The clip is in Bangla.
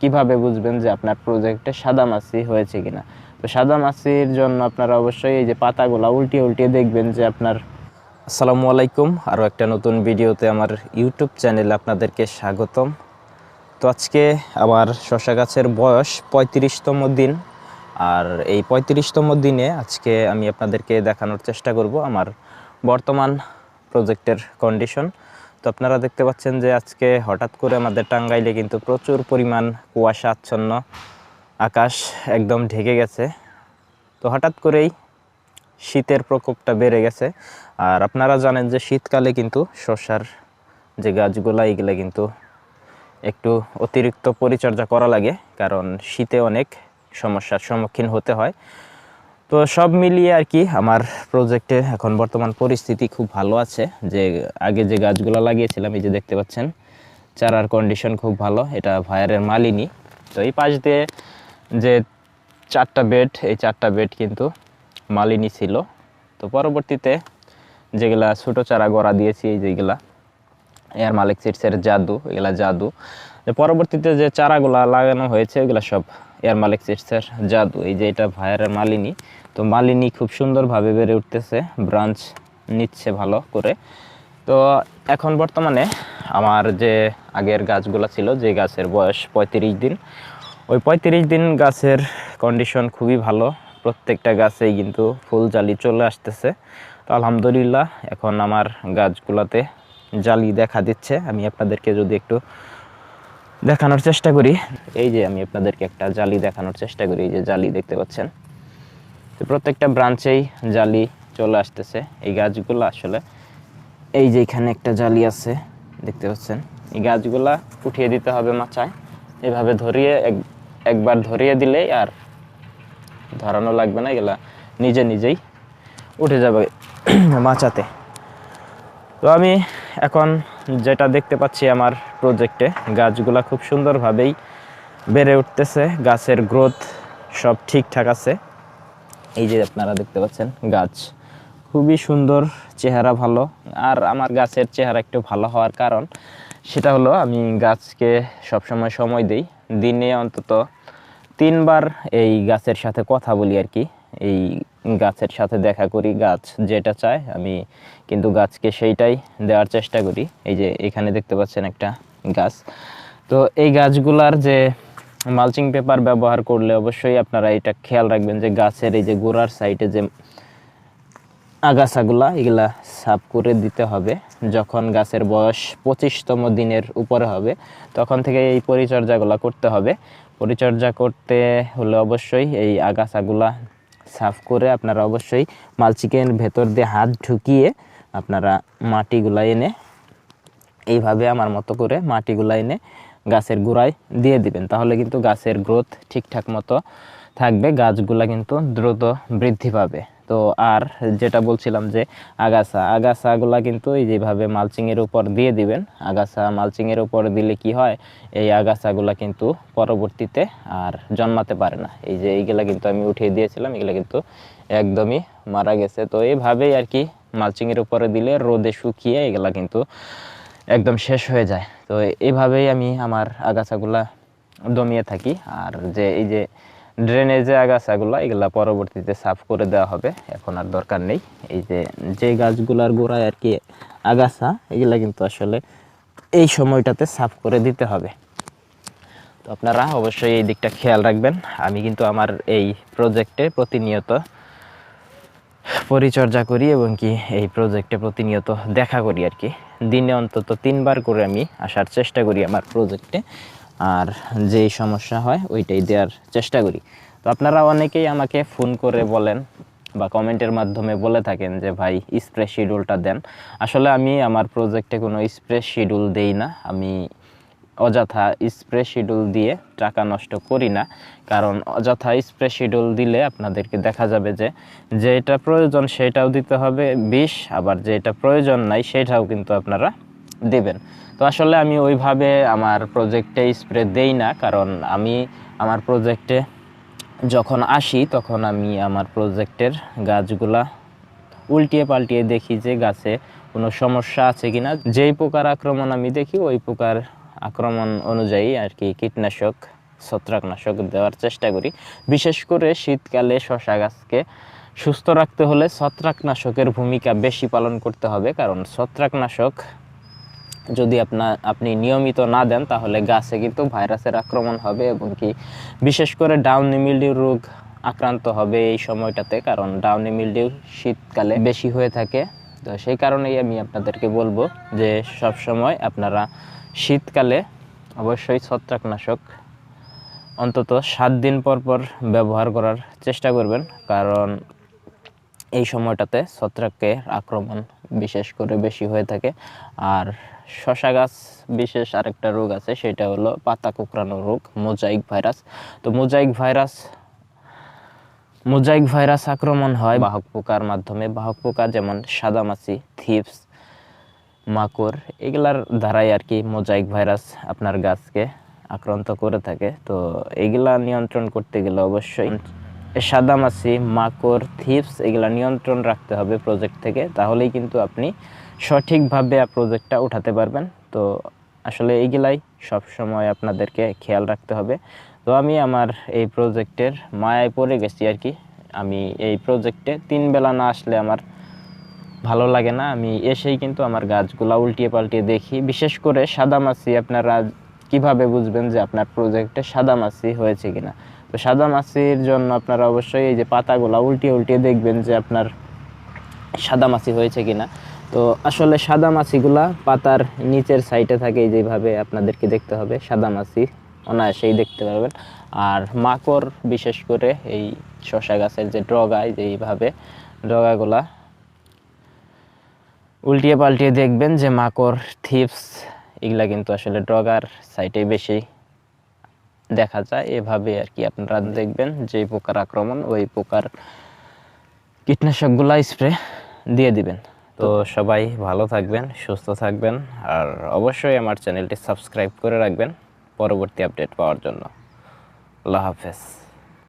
কীভাবে বুঝবেন যে আপনার প্রজেক্টে সাদামাছি হয়েছে কিনা? তো সাদামাছির জন্য আপনারা অবশ্যই এই যে পাতাগুলা উল্টিয়ে উল্টিয়ে দেখবেন যে আপনার আসসালামু আলাইকুম। আরও একটা নতুন ভিডিওতে আমার ইউটিউব চ্যানেলে আপনাদেরকে স্বাগতম। তো আজকে আমার শশা গাছের বয়স পঁয়ত্রিশতম দিন। আর এই পঁয়ত্রিশতম দিনে আজকে আমি আপনাদেরকে দেখানোর চেষ্টা করব আমার বর্তমান প্রজেক্টের কন্ডিশন তো আপনারা দেখতে পাচ্ছেন যে আজকে হঠাৎ করে আমাদের টাঙ্গাইলে কিন্তু প্রচুর পরিমাণ কুয়াশা আচ্ছন্ন আকাশ একদম ঢেকে গেছে। তো হঠাৎ করেই শীতের প্রকোপটা বেড়ে গেছে। আর আপনারা জানেন যে শীতকালে কিন্তু শসার যে গাছগুলা এইগুলা কিন্তু একটু অতিরিক্ত পরিচর্যা করা লাগে, কারণ শীতে অনেক সমস্যার সম্মুখীন হতে হয়। তো সব মিলিয়ে আর কি আমার প্রজেক্টে এখন বর্তমান পরিস্থিতি খুব ভালো আছে। যে আগে যে গাছগুলো লাগিয়েছিলাম, এই যে দেখতে পাচ্ছেন, চারার কন্ডিশন খুব ভালো, এটা ভায়ারের মালিনী। তো এই পাশ দিয়ে যে চারটা বেড এই চারটা বেড কিন্তু মালিনী ছিল। তো পরবর্তীতে যেগুলা ছোটো চারা গড়া দিয়েছি, এই যেগুলা, এয়ার মালিক সিটসের জাদু, এগুলা জাদু। পরবর্তীতে যে চারাগুলা লাগানো হয়েছে ওগুলা সব এয়ার মালিক সিটসের জাদু, এই যে এটা ভায়ারের মালিনী। তো মালিনী খুব সুন্দরভাবে বেড়ে উঠতেছে, ব্রাঞ্চ নিচ্ছে ভালো করে। তো এখন বর্তমানে আমার যে আগের গাছগুলো ছিল, যে গাছের বয়স পঁয়ত্রিশ দিন, ওই পঁয়ত্রিশ দিন গাছের কন্ডিশন খুবই ভালো। প্রত্যেকটা গাছেই কিন্তু ফুল জালি চলে আসতেছে। তো আলহামদুলিল্লাহ, এখন আমার গাছগুলোতে জালি দেখা দিচ্ছে। আমি আপনাদেরকে যদি একটু দেখানোর চেষ্টা করি। এই যে আমি আপনাদেরকে একটা জালি দেখানোর চেষ্টা করি, এই যে জালি দেখতে পাচ্ছেন। তো প্রত্যেকটা ব্রাঞ্চেই জালি চলে আসতেছে। এই গাছগুলো আসলে এই যে এখানে একটা জালি আছে, দেখতে পাচ্ছেন? এই গাছগুলা উঠিয়ে দিতে হবে মাচায়। এভাবে ধরিয়ে এক, একবার ধরিয়ে দিলেই আর ধরানো লাগবে না, এগুলা নিজে নিজেই উঠে যাবে মাচাতে। তো আমি এখন যেটা দেখতে পাচ্ছি আমার প্রজেক্টে গাছগুলা খুব সুন্দরভাবেই বেড়ে উঠতেছে। গাছের গ্রোথ সব ঠিকঠাক আছে। এই যে আপনারা দেখতে পাচ্ছেন, গাছ। খুবই সুন্দর চেহারা ভালো। আর আমার গাছের চেহারা একটু ভালো হওয়ার কারণ, সেটা হলো আমি গাছকে সবসময় সময় দিই। দিনে অন্তত তিনবার এই গাছের সাথে কথা বলি আর কি। এই গাছের সাথে দেখা করি, গাছ যেটা চায় আমি কিন্তু গাছকে সেইটাই দেওয়ার চেষ্টা করি। এই যে এখানে দেখতে পাচ্ছেন একটা গাছ। তো এই গাছগুলার যে মালচিং পেপার ব্যবহার করলে অবশ্যই আপনারা এটা খেয়াল রাখবেন যে গাছের এই যে গোড়ার সাইডে যে আগাছাগুলা, এগুলা সাফ করে দিতে হবে। যখন গাছের বয়স পঁচিশতম দিনের উপরে হবে, তখন থেকে এই পরিচর্যাগুলো করতে হবে। পরিচর্যা করতে হলে অবশ্যই এই আগাছাগুলা সাফ করে আপনারা অবশ্যই মালচিকের ভেতর দিয়ে হাত ঢুকিয়ে আপনারা মাটিগুলা এনে, এইভাবে আমার মতো করে মাটিগুলা এনে গাছের গোড়ায় দিয়ে দিবেন। তাহলে কিন্তু গাছের গ্রোথ ঠিকঠাক মতো থাকবে, গাছগুলা কিন্তু দ্রুত বৃদ্ধি পাবে। তো আর যেটা বলছিলাম যে আগাছা, আগাছাগুলা কিন্তু এই যেভাবে মালচিংয়ের উপর দিয়ে দিবেন, আগাছা মালচিংয়ের উপর দিলে কি হয়, এই আগাছাগুলা কিন্তু পরবর্তীতে আর জন্মাতে পারে না। এই যে এইগুলা কিন্তু আমি উঠিয়ে দিয়েছিলাম, এগুলা কিন্তু একদমই মারা গেছে। তো এইভাবেই আর কি মালচিংয়ের উপরে দিলে রোদে শুকিয়ে এগুলা কিন্তু একদম শেষ হয়ে যায়। তো এইভাবেই আমি আমার আগাছাগুলা দমিয়ে থাকি। আর যে এই যে ড্রেনেজে আগাছাগুলো, এগুলা পরবর্তীতে সাফ করে দেওয়া হবে। এখন আর দরকার নেই। এই যে যে গাছগুলার গোড়ায় আর কি আগাছা, এগুলা কিন্তু আসলে এই সময়টাতে সাফ করে দিতে হবে। তো আপনারা অবশ্যই এই দিকটা খেয়াল রাখবেন। আমি কিন্তু আমার এই প্রজেক্টে প্রতিনিয়ত পরিচর্যা করি এবং কি এই প্রজেক্টে প্রতিনিয়ত দেখা করি আর কি। দিনে অন্তত তিনবার করে আমি আসার চেষ্টা করি আমার প্রজেক্টে আর যেই সমস্যা হয়, ওইটাই দেওয়ার চেষ্টা করি। তো আপনারা অনেকেই আমাকে ফোন করে বলেন বা কমেন্টের মাধ্যমে বলে থাকেন যে, ভাই স্প্রে শিডিউলটা দেন। আসলে আমি আমার প্রজেক্টে কোনো স্প্রে শিডিউল দেই না। আমি অযথা স্প্রে শিডিউল দিয়ে টাকা নষ্ট করি না। কারণ অযথা স্প্রে শিডিউল দিলে আপনাদেরকে দেখা যাবে যে, যেটা প্রয়োজন সেটাও দিতে হবে, বিষ আবার যেটা প্রয়োজন নাই সেটাও কিন্তু আপনারা দেবেন। তো আসলে আমি ওইভাবে আমার প্রজেক্টে স্প্রে দেই না, কারণ আমি আমার প্রজেক্টে যখন আসি তখন আমি আমার প্রজেক্টের গাছগুলা উল্টিয়ে পাল্টিয়ে দেখি যে গাছে কোনো সমস্যা আছে কিনা। যেই পোকার আক্রমণ আমি দেখি ওই পোকার আক্রমণ অনুযায়ী আর কি কীটনাশক, ছত্রাকনাশক দেওয়ার চেষ্টা করি। বিশেষ করে শীতকালে শশা গাছকে সুস্থ রাখতে হলে ছত্রাকনাশকের ভূমিকা বেশি পালন করতে হবে। কারণ ছত্রাকনাশক যদি আপনার আপনি নিয়মিত না দেন, তাহলে গাছে কিন্তু ভাইরাসের আক্রমণ হবে এবং কি বিশেষ করে ডাউনি মিলডিউ রোগ আক্রান্ত হবে এই সময়টাতে, কারণ ডাউনি মিলডিউ শীতকালে বেশি হয়ে থাকে। তো সেই কারণেই আমি আপনাদেরকে বলব যে সব সময় আপনারা শীতকালে অবশ্যই ছত্রাকনাশক অন্তত সাত দিন পর পর ব্যবহার করার চেষ্টা করবেন, কারণ এই সময়টাতে ছত্রাকের আক্রমণ বিশেষ করে বেশি হয়ে থাকে। আর শশা গাছ বিশেষ আরেকটা রোগ আছে, সেটা হলো পাতা কুকরানো রোগ, মোজাইক ভাইরাস। তো মোজাইক ভাইরাস মোজাইক ভাইরাস আক্রমণ হয় বাহক পোকার মাধ্যমে। বাহক পোকা যেমন সাদামাছি, থিপস মাকড়, এগুলার দ্বারাই আর কি মোজাইক ভাইরাস আপনার গাছকে আক্রান্ত করে থাকে। তো এগুলা নিয়ন্ত্রণ করতে গেলে অবশ্যই সাদামাছি, মাকড়, থিপস এগুলা নিয়ন্ত্রণ রাখতে হবে প্রজেক্ট থেকে। তাহলেই কিন্তু আপনি সঠিকভাবে প্রজেক্টটা উঠাতে পারবেন। তো আসলে এইগুলাই সব সময় আপনাদেরকে খেয়াল রাখতে হবে। তো আমি আমার এই প্রজেক্টের মায়ায় পড়ে গেছি আর কি। আমি এই প্রজেক্টে তিন বেলা না আসলে আমার ভালো লাগে না, আমি এসেই কিন্তু আমার গাছগুলা উল্টিয়ে পাল্টিয়ে দেখি। বিশেষ করে সাদামাছি, আপনারা কীভাবে বুঝবেন যে আপনার প্রজেক্টে সাদামাছি হয়েছে কিনা? তো সাদামাছির জন্য আপনারা অবশ্যই এই যে পাতাগুলা উল্টিয়ে উল্টিয়ে দেখবেন যে আপনার সাদামাছি হয়েছে কিনা। তো আসলে সাদা মাছিগুলা পাতার নিচের সাইডে থাকে যেভাবে আপনাদেরকে দেখতে হবে সাদা মাছি অনায়াসেই দেখতে পারবেন। আর মাকড়, বিশেষ করে এই শশা গাছের যে ডগায়, যেইভাবে ডগাগুলা উল্টিয়ে পাল্টিয়ে দেখবেন যে মাকড়, থিপস, এগুলা কিন্তু আসলে ড্রগার সাইটে বেশি দেখা যায়। এভাবে আর কি আপনারা দেখবেন যে পোকার আক্রমণ, ওই পোকার কীটনাশকগুলা স্প্রে দিয়ে দিবেন। তো সবাই ভালো থাকবেন, সুস্থ থাকবেন, আর অবশ্যই আমার চ্যানেলটি সাবস্ক্রাইব করে রাখবেন পরবর্তী আপডেট পাওয়ার জন্য। আল্লাহ হাফেজ।